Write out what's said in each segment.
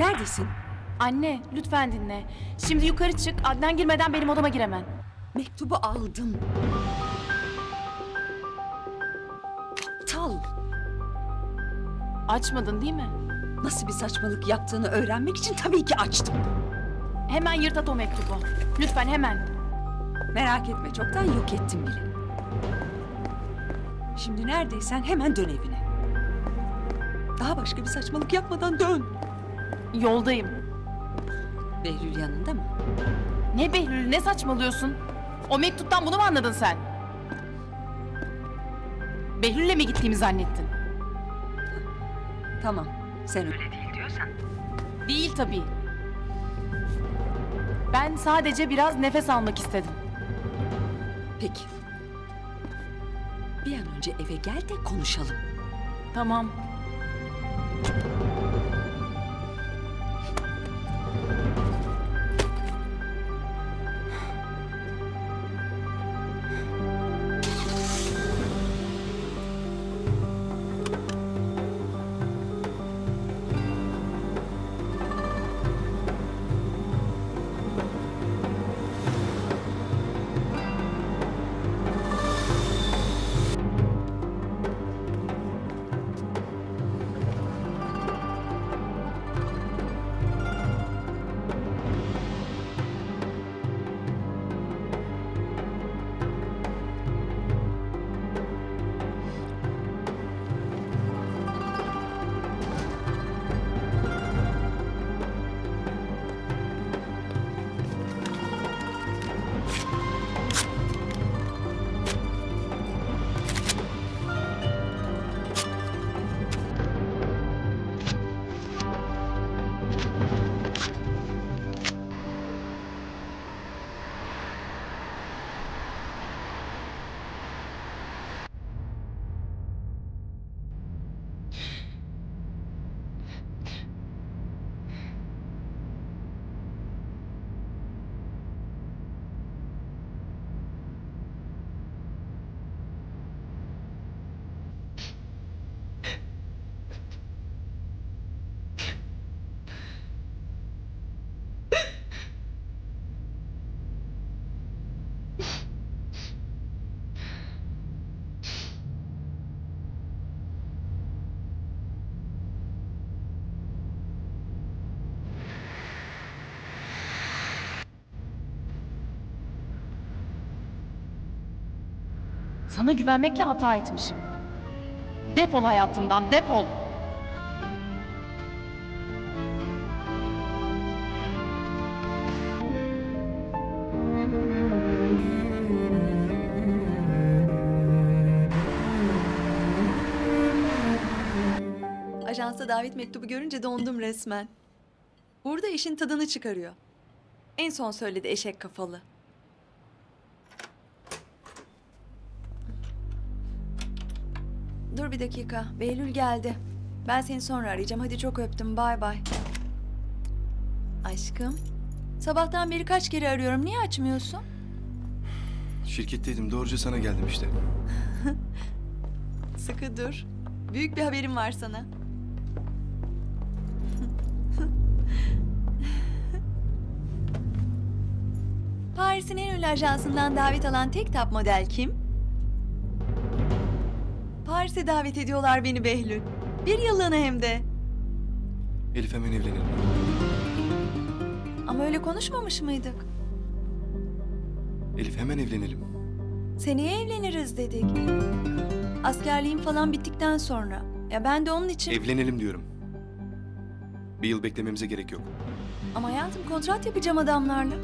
Neredesin? Anne lütfen dinle. Şimdi yukarı çık. Adnan girmeden benim odama gir hemen. Mektubu aldım. Aptal. Açmadın değil mi? Nasıl bir saçmalık yaptığını öğrenmek için tabii ki açtım. Hemen yırt at o mektubu. Lütfen hemen. Merak etme çoktan yok ettim bile. Şimdi neredeysen hemen dön evine. Daha başka bir saçmalık yapmadan dön. Yoldayım. Behlül yanında mı? Ne Behlül ne saçmalıyorsun? O mektuptan bunu mu anladın sen? Behlül'le mi gittiğimi zannettin? Tamam. Sen öyle değil diyorsan. Değil tabii. Ben sadece biraz nefes almak istedim. Peki. Bir an önce eve gel de konuşalım. Tamam. Sana güvenmekle hata etmişim. Defol hayatımdan, defol. Ajansa davet mektubu görünce dondum resmen. Burada işin tadını çıkarıyor. En son söyledi eşek kafalı. Dur bir dakika. Behlül geldi. Ben seni sonra arayacağım. Hadi çok öptüm. Bay bay. Aşkım. Sabahtan beri kaç kere arıyorum. Niye açmıyorsun? Şirketteydim. Doğruca sana geldim işte. Sıkı dur. Büyük bir haberim var sana. Paris'in en ünlü ajansından davet alan tek tap model kim? Paris'e davet ediyorlar beni Behlül. Bir yıllığına hem de. Elif hemen evlenelim. Ama öyle konuşmamış mıydık? Elif hemen evlenelim. Seneye evleniriz dedik. Askerliğim falan bittikten sonra. Ya ben de onun için... Evlenelim diyorum. Bir yıl beklememize gerek yok. Ama hayatım kontrat yapacağım adamlarla.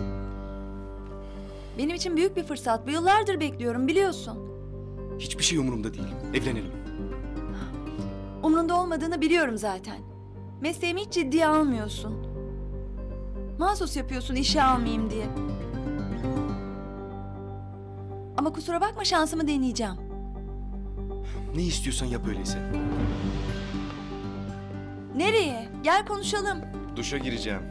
Benim için büyük bir fırsat. Bu yıllardır bekliyorum biliyorsun. Hiçbir şey umurumda değil. Evlenelim. Umrunda olmadığını biliyorum zaten. Mesleğimi hiç ciddiye almıyorsun. Mahsus yapıyorsun işe almayayım diye. Ama kusura bakma şansımı deneyeceğim. Ne istiyorsan yap öyleyse. Nereye? Gel konuşalım. Duşa gireceğim.